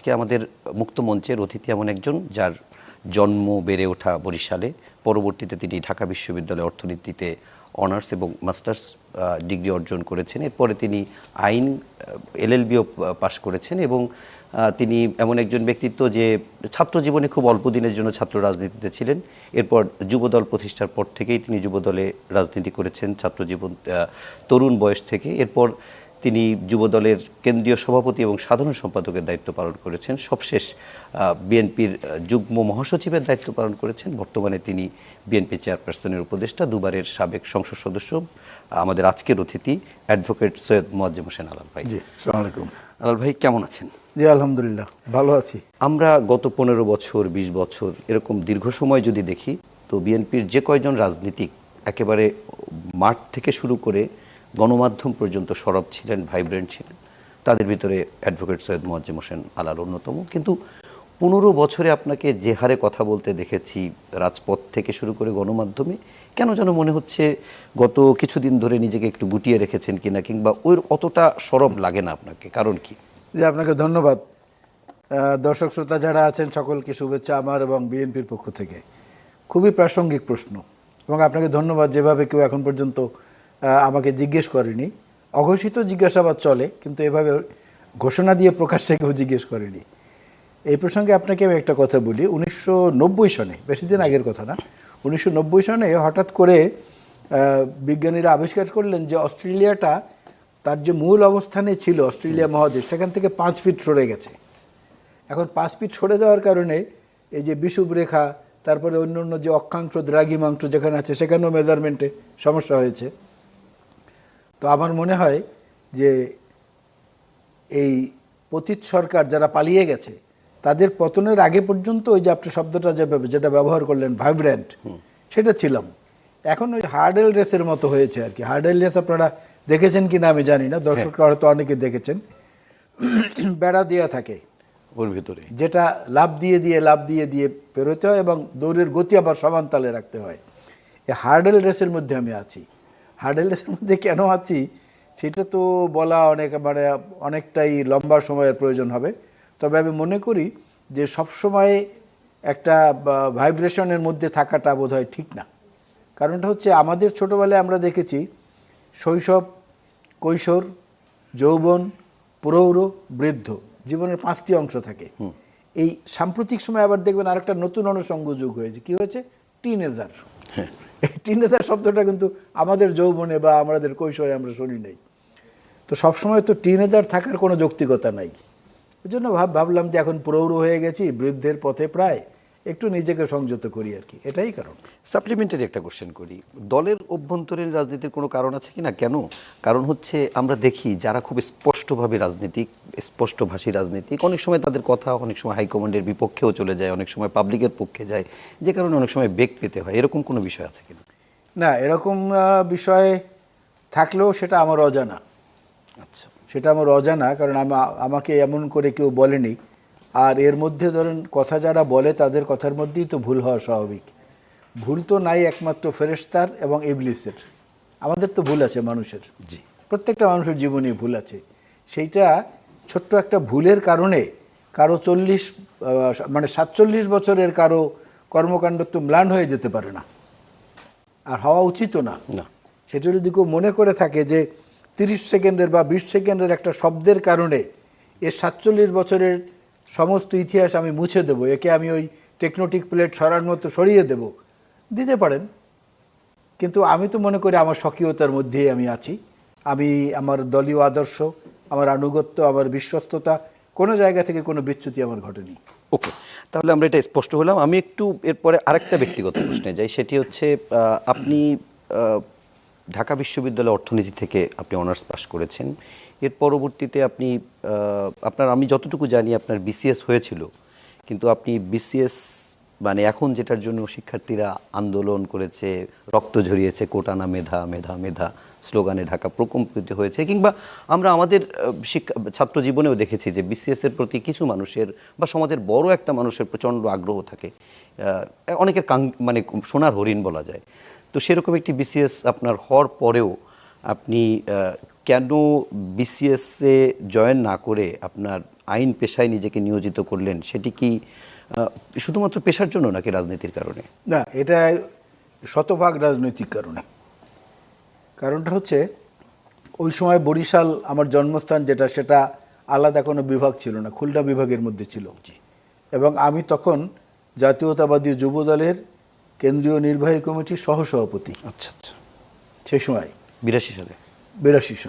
আজকে আমাদের মুক্ত মঞ্চের অতিথি এমন একজন যার জন্ম বেড়ে ওঠা বরিশালে। পরবর্তীতে তিনি ঢাকা বিশ্ববিদ্যালয়ে অর্থনীতিতে অনার্স এবং মাস্টার্স ডিগ্রি অর্জন করেছেন। এরপরে তিনি আইন এলএলবিও পাশ করেছেন এবং তিনি এমন একজন ব্যক্তিত্ব যে ছাত্র জীবনে খুব অল্প দিনের জন্য ছাত্র রাজনীতিতে ছিলেন। এরপর যুবদল প্রতিষ্ঠার পর থেকেই তিনি যুবদলে রাজনীতি করেছেন ছাত্র জীবন তরুণ বয়স থেকে। এরপর তিনি যুবদলের কেন্দ্রীয় সভাপতি এবং সাধারণ সম্পাদকের দায়িত্ব পালন করেছেন। সবশেষ বিএনপির যুগ্ম মহাসচিবের দায়িত্ব পালন করেছেন। বর্তমানে তিনি বিএনপি চেয়ারপারসনের উপদেষ্টা দুবারের সাবেক সংসদ সদস্য আমাদের আজকের অতিথি অ্যাডভোকেট সৈয়দ মোয়াজ্জেম হোসেন আলাল ভাই। জি সালাম আলাইকুম। আলাল ভাই কেমন আছেন? জি আলহামদুলিল্লাহ ভালো আছি। আমরা গত পনেরো বছর ২০ বছর এরকম দীর্ঘ সময় যদি দেখি তো বিএনপির যে কয়জন রাজনীতিক একেবারে মাঠ থেকে শুরু করে গণমাধ্যম পর্যন্ত সরব ছিলেন ভাইব্রেন্ট ছিলেন। তাদের ভিতরে অ্যাডভোকেট সৈয়দ মোয়াজ্জেম হোসেন আলাল অন্যতম। কিন্তু পনেরো বছরে আপনাকে যে হারে কথা বলতে দেখেছি রাজপথ থেকে শুরু করে গণমাধ্যমে, কেন যেন মনে হচ্ছে গত কিছুদিন ধরে নিজেকে একটু গুটিয়ে রেখেছেন কিনা কিংবা ওই অতটা সরব লাগে না আপনাকে, কারণ কি? যে আপনাকে ধন্যবাদ। দর্শক শ্রোতা যারা আছেন, সকলকে শুভেচ্ছা আমার এবং বিএনপির পক্ষ থেকে। খুবই প্রাসঙ্গিক প্রশ্ন এবং আপনাকে ধন্যবাদ যেভাবে কেউ এখন পর্যন্ত আমাকে জিজ্ঞেস করেনি। অঘোষিত জিজ্ঞাসাবাদ চলে, কিন্তু এভাবে ঘোষণা দিয়ে প্রকাশ্যে কেউ জিজ্ঞেস করেনি। এই প্রসঙ্গে আপনাকে আমি একটা কথা বলি। উনিশশো নব্বই সনে, বেশি দিন আগের কথা না, উনিশশো নব্বই সনে হঠাৎ করে বিজ্ঞানীরা আবিষ্কার করলেন যে অস্ট্রেলিয়াটা তার যে মূল অবস্থানে ছিল, অস্ট্রেলিয়া মহাদেশ, সেখান থেকে পাঁচ ফিট সরে গেছে। এখন পাঁচ ফিট সরে যাওয়ার কারণে এই যে বিষুব রেখা, তারপরে অন্য অন্য যে অক্ষাংশ, দ্রাঘিমাংশ যেখানে আছে, সেখানেও মেজারমেন্টে সমস্যা হয়েছে। তো আমার মনে হয় যে এই পতীত সরকার যারা পালিয়ে গেছে তাদের পতনের আগে পর্যন্ত ওই যে আপনি শব্দটা যে যেটা ব্যবহার করলেন ভাইব্রেন্ট সেটা ছিলাম। এখন ওই হার্ডেল রেসের মতো হয়েছে আর কি। হার্ডেল রেস আপনারা দেখেছেন কি না আমি জানি না দর্শকরা হয়তো অনেকে দেখেছেন। বেড়া দেওয়া থাকে। ওর ভিতরে। যেটা লাভ দিয়ে দিয়ে লাভ দিয়ে দিয়ে পেরোতে হয় এবং দৌড়ের গতি আবার সমান তালে রাখতে হয়। এই হার্ডেল রেসের মধ্যে আমি আছি। হার্ডেল রেসের মধ্যে কেন আছি সেটা তো বলা অনেক মানে অনেকটাই লম্বা সময়ের প্রয়োজন হবে। তবে আমি মনে করি যে সবসময় একটা ভাইব্রেশনের মধ্যে থাকাটা বোধহয় ঠিক না। কারণটা হচ্ছে আমাদের ছোটোবেলায় আমরা দেখেছি শৈশব কৈশোর যৌবন প্রৌঢ় বৃদ্ধ জীবনের পাঁচটি অংশ থাকে। এই সাম্প্রতিক সময় আবার দেখবেন আরেকটা নতুন অনুষঙ্গ যুগ হয়েছে। কি হয়েছে? টিনেজার এই টিনেজার শব্দটা কিন্তু আমাদের যৌবনে বা আমাদের কৈশোরে আমরা শুনি নাই। তো সবসময় তো টিনেজার থাকার কোনো যৌক্তিকতা নাই। ওই জন্য ভাব, ভাবলাম যে এখন প্রৌঢ় হয়ে গেছি, বৃদ্ধের পথে প্রায়। একটু নিজেকে সংযত করি আর কি। এটাই কারণ। সাপ্লিমেন্টারি একটা কোশ্চেন করি। দলের অভ্যন্তরীণ রাজনীতির কোনো কারণ আছে কি না কেন? কারণ হচ্ছে আমরা দেখি যারা খুব স্পষ্টভাবে রাজনীতিক স্পষ্টভাষী রাজনীতিক অনেক সময় তাদের কথা অনেক সময় হাইকমান্ডের বিপক্ষেও চলে যায় অনেক সময় পাবলিকের পক্ষে যায় যে কারণে অনেক সময় বেগ পেতে হয়। এরকম কোনো বিষয় আছে কিনা? না এরকম বিষয় থাকলেও সেটা আমার অজানা। আচ্ছা। সেটা আমার অজানা কারণ আমা- আমাকে এমন করে কেউ বলেনি। আর এর মধ্যে ধরেন কথা যারা বলে তাদের কথার মধ্যেই তো ভুল হওয়া স্বাভাবিক। ভুল তো নাই একমাত্র ফেরেশতার এবং ইবলিসের। আমাদের তো ভুল আছে মানুষের। জি। প্রত্যেকটা মানুষের জীবনে ভুল আছে। সেইটা ছোট্ট একটা ভুলের কারণে কারও চল্লিশ মানে সাতচল্লিশ বছরের কারও কর্মকাণ্ড তো ম্লান হয়ে যেতে পারে না। আর হওয়া উচিতও না। না। সেটা যদি কেউ মনে করে থাকে যে তিরিশ সেকেন্ডের বা বিশ সেকেন্ডের একটা শব্দের কারণে এর সাতচল্লিশ বছরের সমস্ত ইতিহাস আমি মুছে দেবো, একে আমি ওই টেকনোটিক প্লেট সরার মতো সরিয়ে দেব। দিতে পারেন। কিন্তু আমি তো মনে করি আমার স্বকীয়তার মধ্যেই আমি আছি। আমি আমার দলীয় আদর্শ, আমার আনুগত্য, আমার বিশ্বস্ততা, কোনো জায়গা থেকে কোনো বিচ্যুতি আমার ঘটেনি। ওকে, তাহলে আমরা এটা স্পষ্ট হলাম। আমি একটু এরপরে আরেকটা ব্যক্তিগত প্রশ্নে যাই, সেটি হচ্ছে আপনি ঢাকা বিশ্ববিদ্যালয় অর্থনীতি থেকে আপনি অনার্স পাশ করেছেন। এর পরবর্তীতে আপনি আপনার আমি যতটুকু জানি আপনার বিসিএস হয়েছিল, কিন্তু আপনি বিসিএস মানে এখন যেটার জন্য শিক্ষার্থীরা আন্দোলন করেছে, রক্ত ঝরিয়েছে কোটানা মেধা মেধা মেধা, স্লোগানে ঢাকা প্রকম্পিত হয়েছে, কিংবা আমরা আমাদের শিক্ষা, ছাত্র জীবনেও দেখেছি যে বিসিএস এর প্রতি কিছু মানুষের বা সমাজের বড় একটা মানুষের প্রচণ্ড আগ্রহ থাকে। অনেকের কাং মানে সোনার হরিণ বলা যায়। তো সেরকম একটি বিসিএস আপনার হওয়ার পরেও আপনি কেন বিসিএস এ জয়েন না করে আপনার আইন পেশায় নিজেকে নিয়োজিত করলেন? সেটি কি শুধুমাত্র পেশার জন্য নাকি রাজনীতির কারণে? না এটা শতভাগ রাজনৈতিক কারণে। কারণটা হচ্ছে ওই সময় বরিশাল আমার জন্মস্থান যেটা সেটা আলাদা কোনো বিভাগ ছিল না খুলনা বিভাগের মধ্যে ছিল। এবং আমি তখন জাতীয়তাবাদী যুব দলের কেন্দ্রীয় নির্বাহী কমিটির সহ সভাপতি আচ্ছা আচ্ছা। সে সময় বিরাশি সালে। বিরাশি সনে